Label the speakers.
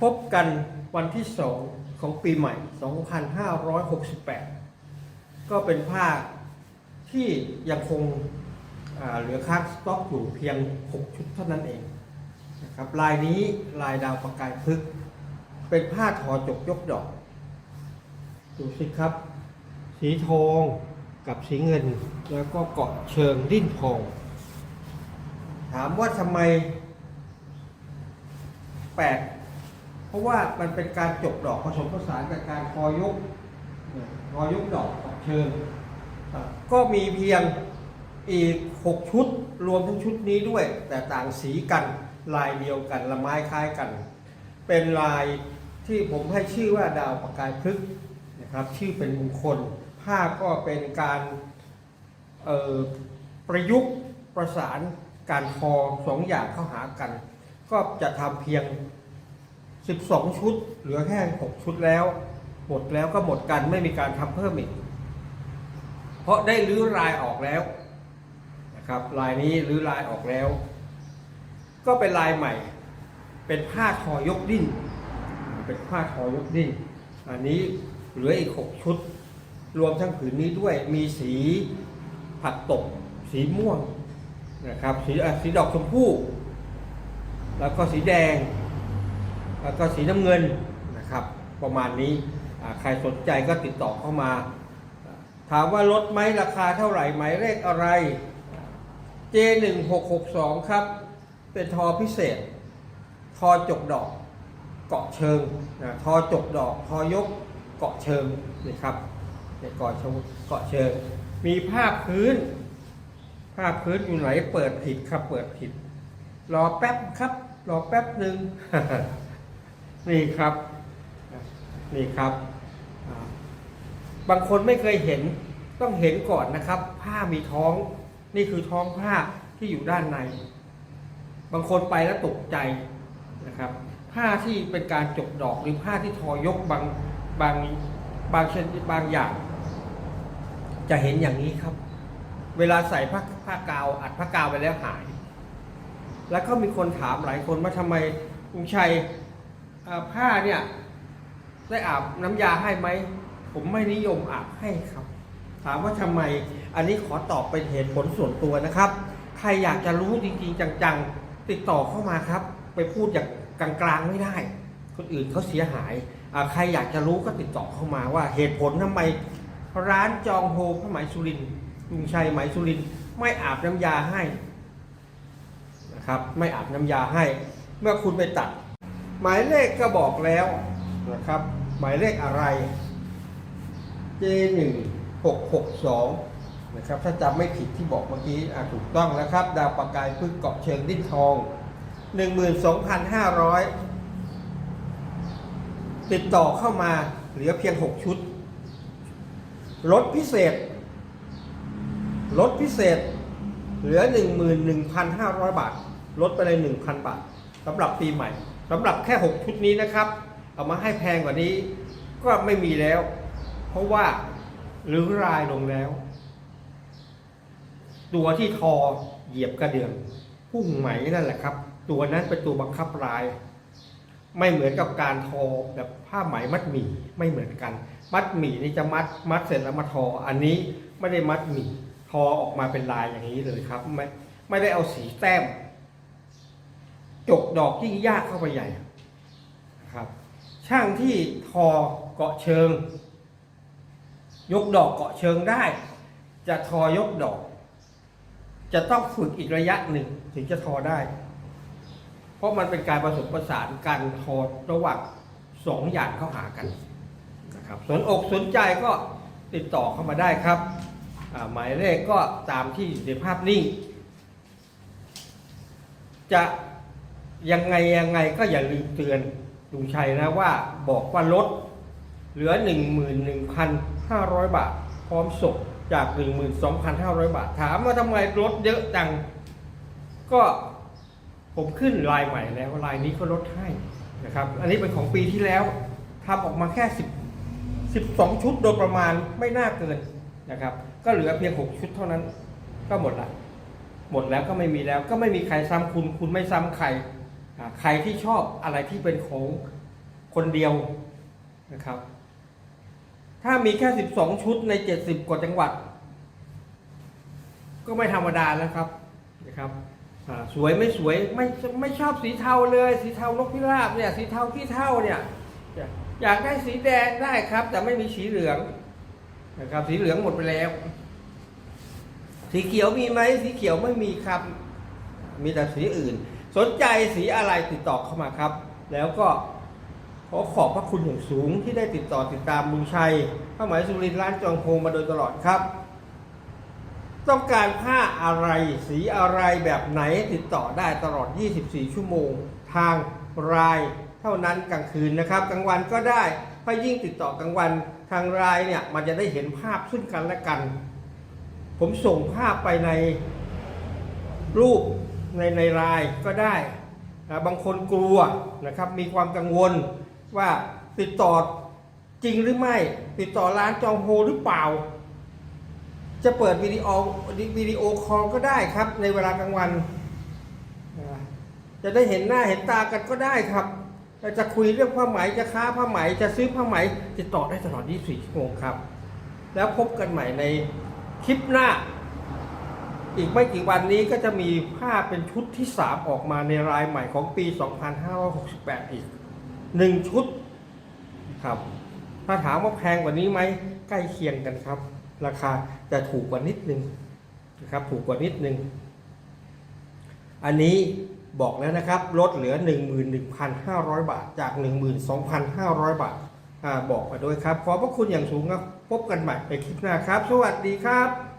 Speaker 1: พบกันวันที่สองของปีใหม่ 2568 ก็เป็นภาคที่ยังคงเหลือค้างสต็อกอยู่เพียง 6 ชุดเท่านั้นเองนะครับลายนี้ลายดาวประกายพฤกเป็นผ้าทอจกยกดอก ดูสิครับ สีทองกับสีเงิน แล้วก็เกาะเชิงดิ้นทอง ถามว่าทำไมแปลก เพราะว่ามันเป็นการจบดอกผสมผสานกับการคอยกเนี่ยคอยกดอกกับเชิงก็มีเพียงอีก 6 ชุดรวมทั้งชุดนี้ด้วย แต่ต่างสีกันลายเดียวกันละไม้คล้ายกัน เป็นลายที่ผมให้ชื่อว่าดาวประกายพฤกษ์นะครับชื่อเป็นมงคลผ้าก็เป็นการประยุกต์ประสานการทอสองอย่างเข้าหากัน ก็จะทำเพียง 12 ชุด เหลือแค่ 6 ชุดแล้ว หมดแล้วก็หมดกันไม่มีการทำเพิ่มอีก เพราะได้รื้อลายออกแล้วนะครับลายนี้รื้อลายออกแล้ว ก็เป็นลายใหม่ เป็นผ้าทอยกดิ้น เป็นผ้าทอยกดิ้น อันนี้เหลืออีก 6 ชุด รวมทั้งผืนนี้ด้วยมีสีผักตบสีม่วงนะครับสีสีดอกชมพู่แล้วก็สีแดง แล้วก็สีน้ำเงินนะครับ ประมาณนี้ใครสนใจก็ติดต่อเข้ามา ถามว่าลดไหมราคาเท่าไหร่หมายเลขอะไร J1662 ครับ เป็นทอพิเศษ ทอจกดอกเกาะเชิงนะทอจกดอก ทอยกเกาะเชิงนี่ครับเนี่ยเกาะเชิงเกาะเชิง มีผ้าพพื้นผ้าพื้นอยู่ไหนเปิดผิดครับเปิดผิด รอแป๊บครับ รอแป๊บหนึ่ง นี่ครับนี่ครับบางคนไม่เคยเห็นต้องเห็นก่อนนะครับ ผ้ามีท้องนี่คือท้องผ้าที่อยู่ด้านใน บางคนไปแล้วตกใจนะครับ ผ้าที่เป็นการจกดอกหรือผ้าที่ทอยกบางบางบางชนิดบางอย่าง จะเห็นอย่างนี้ครับ เวลาใส่ผ้าผ้ากาว อัดผ้ากาวไปแล้วหาย แล้วก็มีคนถามหลายคนว่าทำไมลุงชัย ผ้าเนี่ยได้อาบน้ำยาให้ไหม ผมไม่นิยมอาบให้ครับ ถามว่าทำไม อันนี้ขอตอบเป็นเหตุผลส่วนตัวนะครับ ใครอยากจะรู้จริงๆ จังๆ ติดต่อเข้ามาครับ ไปพูดอย่างกลางๆไม่ได้ คนอื่นเขาเสียหาย ใครอยากจะรู้ก็ติดต่อเข้ามาว่าเหตุผลทำไม ร้านจองโฮผ้าไหมสุรินลุงชัยไหมสุรินไม่อาบน้ำยาให้นะครับ ไม่อาบน้ำยาให้ เมื่อคุณไปตัด หมายเลขก็บอกแล้วนะครับ หมายเลขอะไร J1 662 นะครับ ถ้าจำไม่ผิดที่บอกเมื่อกี้ถูกต้องแล้วครับ ดาวประกายพึ่งเกาะเชิงดิ้นทอง 12,500 ติดต่อเข้ามาเหลือเพียง 6 ชุด ลดพิเศษ ลดพิเศษ เหลือ 11,500 บาท ลดไปเลย 1,000 บาทสำหรับปีใหม่ สำหรับแค่ 6 ชุดนี้นะครับ เอามาให้แพงกว่านี้ก็ไม่มีแล้ว เพราะว่าหรือรายลงแล้ว ตัวที่ทอเหยียบกระเดื่องพุ่งไหมนั่นแหละครับ ตัวนั้นเป็นตัวบังคับลาย ไม่เหมือนกับการทอแบบผ้าไหมมัดหมี่ไม่เหมือนกัน มัดหมี่นี่จะมัดมัดเสร็จแล้วมาทอ อันนี้ไม่ได้มัดหมี่ทอออกมาเป็นลายอย่างนี้เลยครับ ไม่ไม่ได้เอาสีแต้ม จกดอกยิ่งยากเข้าไปใหญ่ครับ ช่างที่ทอเกาะเชิง ยกดอกเกาะเชิงได้ จะทอยกดอก จะต้องฝึกอีกระยะหนึ่งถึงจะทอได้ เพราะมันเป็นการผสมผสานการทอระหว่างสองอย่างเข้าหากันนะครับสนอกสนใจก็ติดต่อเข้ามาได้ครับ หมายเลขก็ตามที่อยู่ในภาพนิ่งจะ ยังไงยังไงก็อย่าลืมเตือนลุงชัยนะว่าบอกว่าลดเหลือ 11,500 บาท พร้อมส่งจาก 12,500 บาท ถามว่าทำไมลดเยอะจัง ก็ผมขึ้นลายใหม่แล้วลายนี้ก็ลดให้นะครับ อันนี้เป็นของปีที่แล้วทำออกมาแค่ 10 12 ชุดโดยประมาณไม่น่าเกินนะครับ ก็เหลือเพียง 6 ชุดเท่านั้น ก็หมดละหมดแล้วก็ไม่มีแล้วก็ไม่มีใครซ้ำคุณ คุณไม่ซ้ำใคร ใครที่ชอบอะไรที่เป็นของคนเดียวนะครับ ถ้ามีแค่ 12 ชุดใน 70 กว่าจังหวัด ก็ไม่ธรรมดาแล้วครับนะครับสวยไม่สวยไม่ไม่ชอบสีเทาเลย สีเทานกพิราบเนี่ยสีเทาขี้เท่าเนี่ยอยากได้สีแดงได้ครับ แต่ไม่มีสีเหลืองนะครับ สีเหลืองหมดไปแล้ว สีเขียวมีไหมสีเขียวไม่มีครับ มีแต่สีอื่น สนใจสีอะไรติดต่อเข้ามาครับ แล้วก็ขอขอบพระคุณอย่างสูงที่ได้ติดต่อติดตามลุงชัยผ้าไหมสุรินทร์ร้านจองโพงมาโดยตลอดครับ ต้องการผ้าอะไรสีอะไรแบบไหนติดต่อได้ตลอด 24 ชั่วโมง ทางรายเท่านั้นกลางคืนนะครับ กลางวันก็ได้ถ้ายิ่งติดต่อกลางวันทางรายเนี่ยมันจะได้เห็นภาพซึ่งกันและกัน ผมส่งภาพไปในรูป ในในไลน์ก็ได้นะบางคนกลัวนะครับมีความกังวลว่าติดต่อจริงหรือไม่ ติดต่อร้านจองโฮหรือเปล่า จะเปิดวิดีโอวิดีโอคอลก็ได้ครับ ในเวลากลางวัน จะได้เห็นหน้าเห็นตากันก็ได้ครับจะคุยเรื่องผ้าไหมจะค้าผ้าไหมจะซื้อผ้าไหม ติดต่อได้ตลอด 24 ชั่วโมงครับ แล้วพบกันใหม่ในคลิปหน้า อีกไม่กี่วันนี้ก็จะมีผ้าเป็นชุดที่ 3 ออกมาในรายใหม่ของปี 2568 อีกหนึ่งชุดครับ ถ้าถามว่าแพงกว่านี้ไหมใกล้เคียงกันครับ ราคาจะถูกกว่านิดนึงนะครับถูกกว่านิดนึง อันนี้บอกแล้วนะครับลดเหลือ 11,500 บาทจาก 12,500 บาทอ่าบอกมาด้วยครับ ขอบพระคุณอย่างสูงครับ พบกันใหม่ในคลิปหน้าครับ สวัสดีครับ